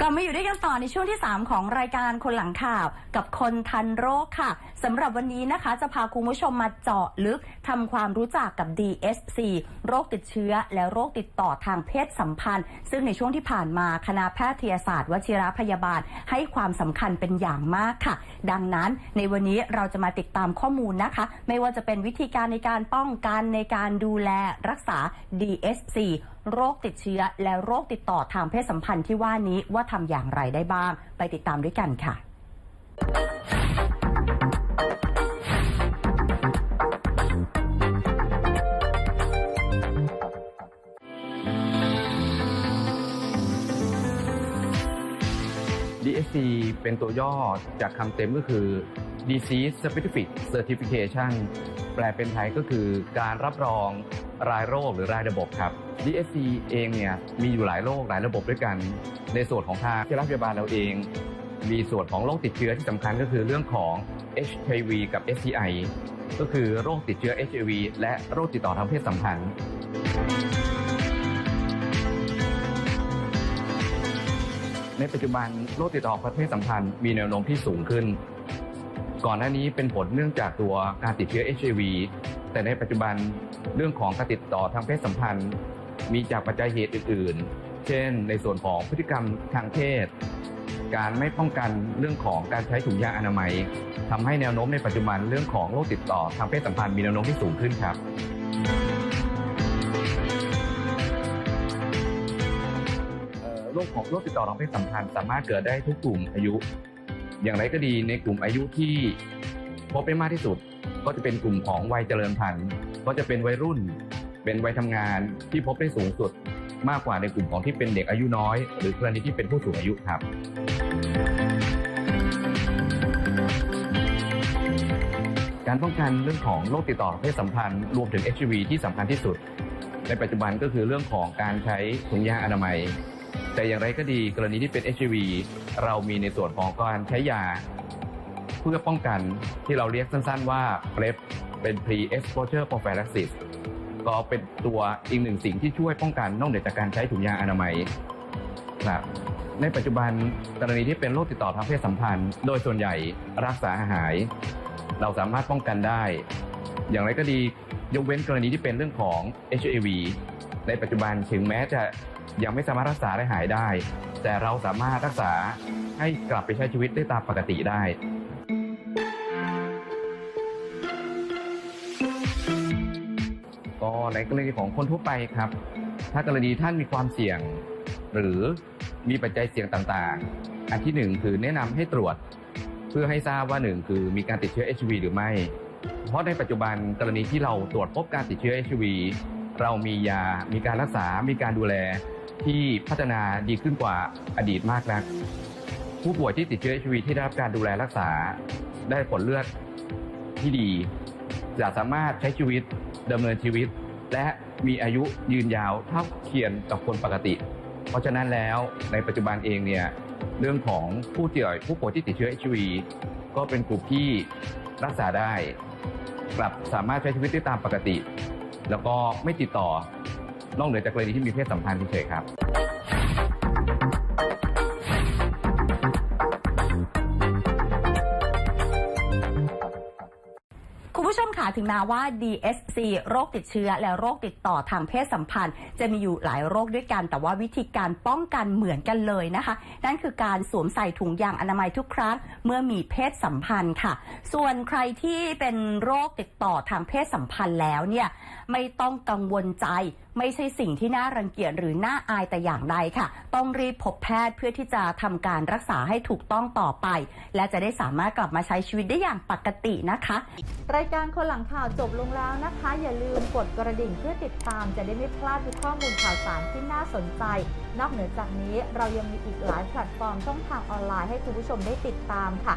กลับมาอยู่ด้วยกันต่อในช่วงที่ 3 ของรายการคนหลังข่าวกับคนทันโรคค่ะสำหรับวันนี้นะคะ จะพาคุณผู้ชมมาเจาะลึกทำความรู้จักกับ DSC โรคติดเชื้อ และโรคติดต่อทางเพศสัมพันธ์ ซึ่งในช่วงที่ผ่านมาคณะแพทยศาสตร์วชิรพยาบาล ให้ความสำคัญเป็นอย่างมากค่ะ ดังนั้นในวันนี้เราจะมาติดตามข้อมูลนะคะ ไม่ว่าจะเป็นวิธีการในการป้องกันในการดูแลรักษา DSC โรคติดเชื้อและโรคติดต่อทางเพศสัมพันธ์ที่ว่านี้ว่าทำอย่างไรได้บ้าง ไปติดตามด้วยกันค่ะ DSC เป็นตัวย่อจากคำเต็มก็คือ Disease Specific Certification แปลเป็นไทยก็คือการรับรอง รายโรคหรือรายระบบครับ DSC เองเนี่ยมีอยู่หลายโรคหลายระบบด้วยกัน ในส่วนของทางที่รัฐพยาบาลเราเอง มีส่วนของโรคติดเชื้อที่สำคัญก็คือเรื่องของ HIV กับ STI ก็คือโรคติดเชื้อ HIV และโรคติดต่อทางเพศสัมพันธ์ในปัจจุบันโรคติดต่อประเภทสัมพันธ์มีแนวโน้มที่สูงขึ้น ก่อนหน้านี้เป็นผลเนื่องจากตัวการติดเชื้อ HIV แต่ในปัจจุบันเรื่องของการติดต่อทางเพศสัมพันธ์ มีจากปัจจัยเหตุอื่น ๆ เช่น ในส่วนของพฤติกรรมทางเพศ การไม่ป้องกันเรื่องของการใช้ถุงยางอนามัยทำให้แนวโน้มในปัจจุบันเรื่องของโรคติดต่อทางเพศสัมพันธ์มีแนวโน้มที่สูงขึ้นครับโรคของโรคติดต่อทางเพศสัมพันธ์สามารถเกิดได้ทุกกลุ่มอายุ อย่างไรก็ดีในกลุ่มอายุที่ พบได้มากที่สุด ก็จะเป็นกลุ่มของวัยเจริญพันธุ์ ก็จะเป็นวัยรุ่น เป็นวัยทำงานที่พบได้สูงสุด มากกว่าในกลุ่มของที่เป็นเด็กอายุน้อย หรือกรณีที่เป็นผู้สูงอายุครับการป้องกันเรื่องของโรคติดต่อเพศสัมพันธ์รวมถึง HIV ที่สำคัญที่สุด ในปัจจุบันก็คือเรื่องของการใช้ถุงยางอนามัย แต่อย่างไรก็ดีกรณีที่เป็น HIV เรามีในส่วนของการใช้ยา เพื่อป้องกันที่เราเรียกสั้นๆว่า PrEP เป็น Pre Exposure Prophylaxis ก็เป็นตัวอีกหนึ่งสิ่งที่ช่วยป้องกันนอกเหนือจากการใช้ถุงยางอนามัยครับในปัจจุบันกรณีที่เป็นโรคติดต่อทางเพศสัมพันธ์ โดยส่วนใหญ่รักษาหาย เราสามารถป้องกันได้ อย่างไรก็ดียกเว้นกรณีที่เป็นเรื่องของ HIV ในปัจจุบันถึงแม้จะยังไม่สามารถรักษาได้หายได้ แต่เราสามารถรักษาให้กลับไปใช้ชีวิตได้ตามปกติได้ ในกรณีของคนทั่วไปครับ ถ้ากรณีท่านมีความเสี่ยง หรือมีปัจจัยเสี่ยงต่างๆ อันที่หนึ่งคือแนะนำให้ตรวจ เพื่อให้ทราบว่าหนึ่งคือมีการติดเชื้อ HIV หรือไม่ เพราะในปัจจุบันกรณีที่เราตรวจพบการติดเชื้อ HIV เรามียา มีการรักษา มีการดูแลที่พัฒนาดีขึ้นกว่าอดีตมากนัก ผู้ป่วยที่ติดเชื้อ HIV ที่ได้รับการดูแลรักษา ได้ผลเลือดที่ดีจะสามารถใช้ชีวิตดำเนินชีวิต และมีอายุยืนยาวเท่าเทียมกับคนปกติ เพราะฉะนั้นแล้วในปัจจุบันเองเนี่ยเรื่องของผู้เจ็บผู้ป่วยที่ติดเชื้อ HIV ก็เป็นกลุ่มที่รักษาได้กลับสามารถใช้ชีวิตได้ตามปกติ แล้วก็ไม่ติดต่อนอกเหนือจากกรณีที่มีเพศสัมพันธ์เฉยครับ ค่ะ ถึงแม้ว่า DSC โรคติดเชื้อ และโรคติดต่อทางเพศสัมพันธ์ จะมีอยู่หลายโรคด้วยกัน แต่ว่าวิธีการป้องกันเหมือนกันเลยนะคะ นั่นคือการสวมใส่ถุงยางอนามัยทุกครั้ง เมื่อมีเพศสัมพันธ์ค่ะ ส่วนใครที่เป็นโรคติดต่อทางเพศสัมพันธ์แล้วเนี่ยไม่ต้องกังวลใจไม่ใช่สิ่งที่น่ารังเกียจหรือน่าอายแต่อย่างใดค่ะ ต้องรีบพบแพทย์เพื่อที่จะทำการรักษาให้ถูกต้องต่อไป และจะได้สามารถกลับมาใช้ชีวิตได้อย่างปกตินะคะ รายการคนหลังข่าวจบลงแล้วนะคะ อย่าลืมกดกระดิ่งเพื่อติดตามจะได้ไม่พลาดทุกข้อมูลข่าวสารที่น่าสนใจ นอกเหนือจากนี้เรายังมีอีกหลายแพลตฟอร์มช่องทางออนไลน์ให้คุณผู้ชมได้ติดตามค่ะ